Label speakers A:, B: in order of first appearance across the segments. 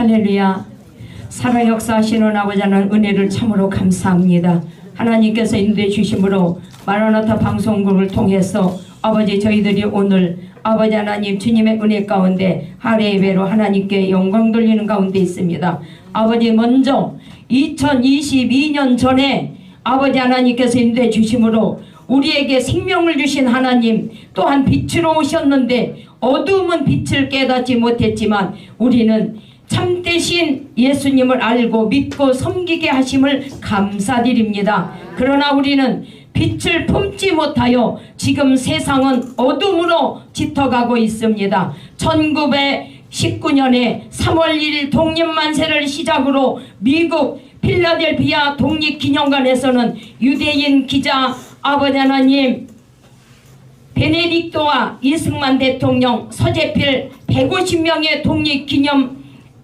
A: 할렐루야. 살아 역사하시는 아버지 하나님 은혜를 참으로 감사합니다. 하나님께서 인도해 주심으로 마라나타 방송국을 통해서 아버지 저희들이 오늘 아버지 하나님 주님의 은혜 가운데 하래 예배로 하나님께 영광 돌리는 가운데 있습니다. 아버지 먼저 2022년 전에 아버지 하나님께서 인도해 주심으로 우리에게 생명을 주신 하나님 또한 빛으로 오셨는데 어두움은 빛을 깨닫지 못했지만 우리는 참되신 예수님을 알고 믿고 섬기게 하심을 감사드립니다. 그러나 우리는 빛을 품지 못하여 지금 세상은 어둠으로 짙어가고 있습니다. 1919년에 3월 1일 독립만세를 시작으로 미국 필라델피아 독립기념관에서는 유대인 기자 아버지 하나님 베네딕토와 이승만 대통령 서재필 150명의 독립기념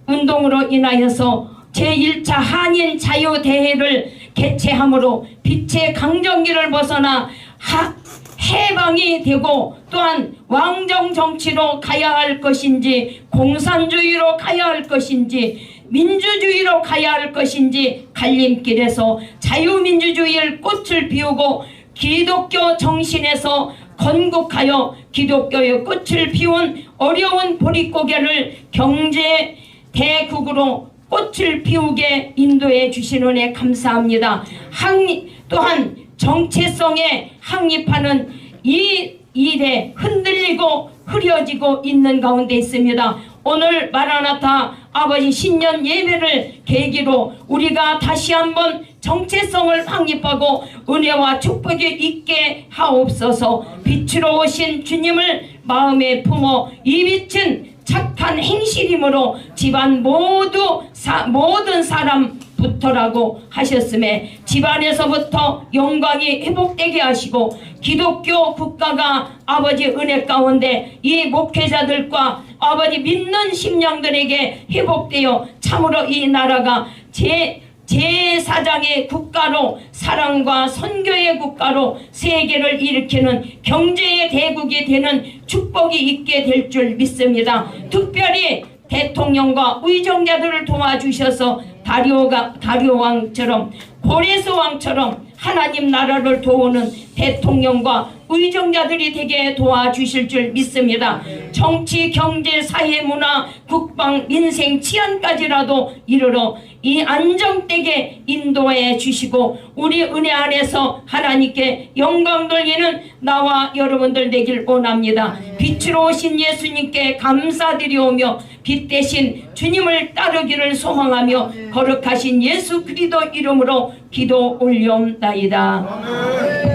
A: 운동으로 인하여서 제1차 한인 자유대회를 개최함으로 빛의 강정기를 벗어나 하, 해방이 되고 또한 왕정 정치로 가야 할 것인지 공산주의로 가야 할 것인지 민주주의로 가야 할 것인지 갈림길에서 자유민주주의의 꽃을 피우고 기독교 정신에서 건국하여 기독교의 꽃을 피운 어려운 보릿고개를 경제 대국으로 꽃을 피우게 인도해 주신 은혜 감사합니다. 항 또한 정체성에 확립하는 이 일에 흔들리고 흐려지고 있는 가운데 있습니다. 오늘 마라나타 아버지 신년 예배를 계기로 우리가 다시 한번 정체성을 확립하고 은혜와 축복이 있게 하옵소서 빛으로 오신 주님을 마음에 품어 이 빛은 착한 행실이므로 집안 모두 사, 모든 사람부터라고 하셨음에 집안에서부터 영광이 회복되게 하시고 기독교 국가가 아버지 은혜 가운데 이 목회자들과 아버지 믿는 심령들에게 회복되어 참으로 이 나라가 제 제4장의 국가로 사랑과 선교의 국가로 세계를 일으키는 경제의 대국이 되는 축복이 있게 될 줄 믿습니다. 특별히 대통령과 의정자들을 도와주셔서 다리오가 다리오 왕처럼 고레스 왕처럼 하나님 나라를 도우는 대통령과 의정자들이 되게 도와주실 줄 믿습니다. 정치, 경제, 사회, 문화, 국방, 민생, 치안까지라도 이르러 이 안정되게 인도해 주시고 우리 은혜 안에서 하나님께 영광 돌리는 나와 여러분들 되길 원합니다. 빛으로 오신 예수님께 감사드리오며 빛 대신 주님을 따르기를 소망하며 거룩하신 예수 그리스도 이름으로 기도 올려옵나이다.